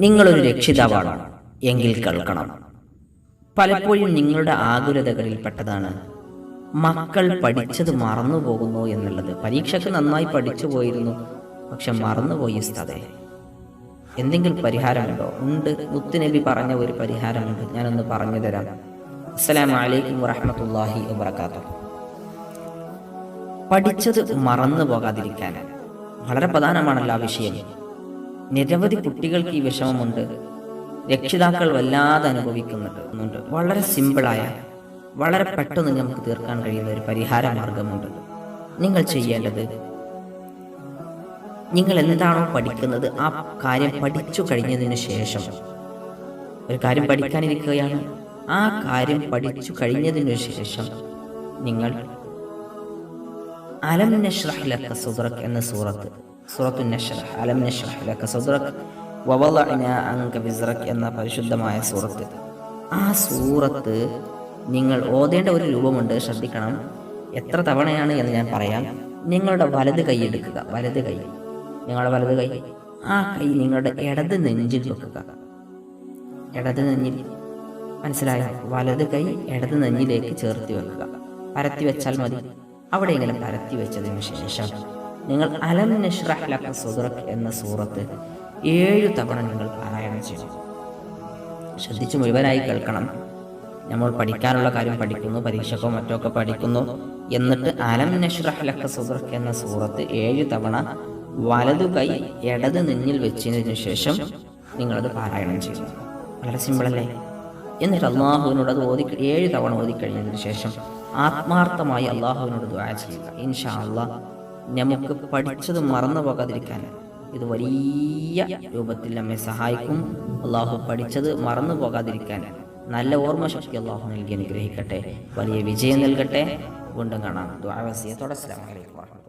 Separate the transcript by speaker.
Speaker 1: നിങ്ങളൊരു രക്ഷിതാവാണ്. എങ്കിൽ കേൾക്കണം. പലപ്പോഴും നിങ്ങളുടെ ആകുലതകളിൽപ്പെട്ടതാണ് മക്കൾ പഠിച്ചത് മറന്നു പോകുന്നു എന്നുള്ളത്. പരീക്ഷയ്ക്ക് നന്നായി പഠിച്ചു പോയിരുന്നു. പക്ഷെ മറന്നുപോയി സ്ഥതേ എന്തെങ്കിലും പരിഹാരമുണ്ടോ? ഉണ്ട്. മുത്തുനബി പറഞ്ഞ ഒരു പരിഹാരമുണ്ട്. ഞാനൊന്ന് പറഞ്ഞു തരാം. അസ്സലാം വലൈക്കും വറഹമത്തല്ലാഹി വബറകാതുഹു. പഠിച്ചത് മറന്നു പോകാതിരിക്കാൻ വളരെ പ്രധാനമാണല്ലോ ആ വിഷയം. നിരവധി കുട്ടികൾക്ക് ഈ വിഷമമുണ്ട്. രക്ഷിതാക്കൾ വല്ലാതെ അനുഭവിക്കുന്നുണ്ട്. വളരെ സിമ്പിളായ വളരെ പെട്ടെന്ന് നമുക്ക് തീർക്കാൻ കഴിയുന്ന ഒരു പരിഹാര മാർഗമുണ്ട്. നിങ്ങൾ ചെയ്യേണ്ടത് നിങ്ങൾ എന്താണോ പഠിക്കുന്നത് ആ കാര്യം പഠിച്ചു കഴിഞ്ഞതിന് ശേഷം ഒരു കാര്യം പഠിക്കാനിരിക്കുകയാണ്. ആ കാര്യം പഠിച്ചു കഴിഞ്ഞതിന് ശേഷം നിങ്ങൾ അലം നഷ്റഹ് ലക സദ്റക് എന്ന സൂറത്ത് സൂറത്തു നഷ്റഹ് അലം നഷ്റഹ് ലക സദ്റക് വവളഅന അൻക വിസ്റക് എന്ന പരിശുദ്ധമായ സൂറത്ത്. ആ സൂറത്ത് നിങ്ങൾ ഓതേണ്ട ഒരു രൂപമുണ്ട് ശ്രദ്ധിക്കണം. എത്ര തവണയാണ് എന്ന് ഞാൻ പറയാം. നിങ്ങളുടെ വലത് കൈ എടുക്കുക വലത് കൈ. നിങ്ങളുടെ വലത് കൈ. ആ കൈ നിങ്ങളുടെ ഇടത് നെഞ്ചിൽ വെക്കുക. ഇടത് നെഞ്ഞിൽ മനസ്സിലായ? വലത് കൈ ഇടത് നെഞ്ഞിലേക്ക് ചേർത്തി വെക്കുക. പരത്തി വെച്ചാൽ മതി. അവിടെ ഇങ്ങനെ പരത്തി വെച്ചതിന് ശേഷം നിങ്ങൾ അലം നഷ്റഹ് ലക സുദ്രക് എന്ന സൂറത്ത് ഏഴു തവണ നിങ്ങൾ പാരായണം ചെയ്യും ശ്രദ്ധിച്ച് മുഴുവനായി കേൾക്കണം. നമ്മൾ പഠിക്കാനുള്ള കാര്യം പഠിക്കുന്നു പരീക്ഷക്കോ മറ്റോ ഒക്കെ പഠിക്കുന്നു. എന്നിട്ട് അലം നഷ്റഹ് ലക സുദ്രക് എന്ന സൂറത്ത് ഏഴു തവണ വലതു കൈ ഇടത് നിന്നിൽ വെച്ചതിന് ശേഷം നിങ്ങളത് പാരായണം ചെയ്യും വളരെ സിമ്പിളല്ലേ എന്നിട്ട് അള്ളാഹുവിനോട് അത് ഓതി ഏഴ് തവണ ഓതിക്കഴിഞ്ഞതിന് ശേഷം ആത്മാർത്ഥമായി അള്ളാഹുവിനോട് ദ്വാ ചെയ്യുക. ഇൻഷാ അള്ളാഹ് നമുക്ക് പഠിച്ചത് മറന്നു പോകാതിരിക്കാൻ. ഇത് വലിയ രൂപത്തിൽ നമ്മെ സഹായിക്കും. അള്ളാഹു പഠിച്ചത് മറന്നു പോകാതിരിക്കാൻ. നല്ല ഓർമ്മശക്തി അള്ളാഹു നൽകി അനുഗ്രഹിക്കട്ടെ. വലിയ വിജയം നൽകട്ടെ. വീണ്ടും കാണാം. ദ്വാവസിയത്തോടെ അലൈക്കും വാഹമത്തുള്ളാഹി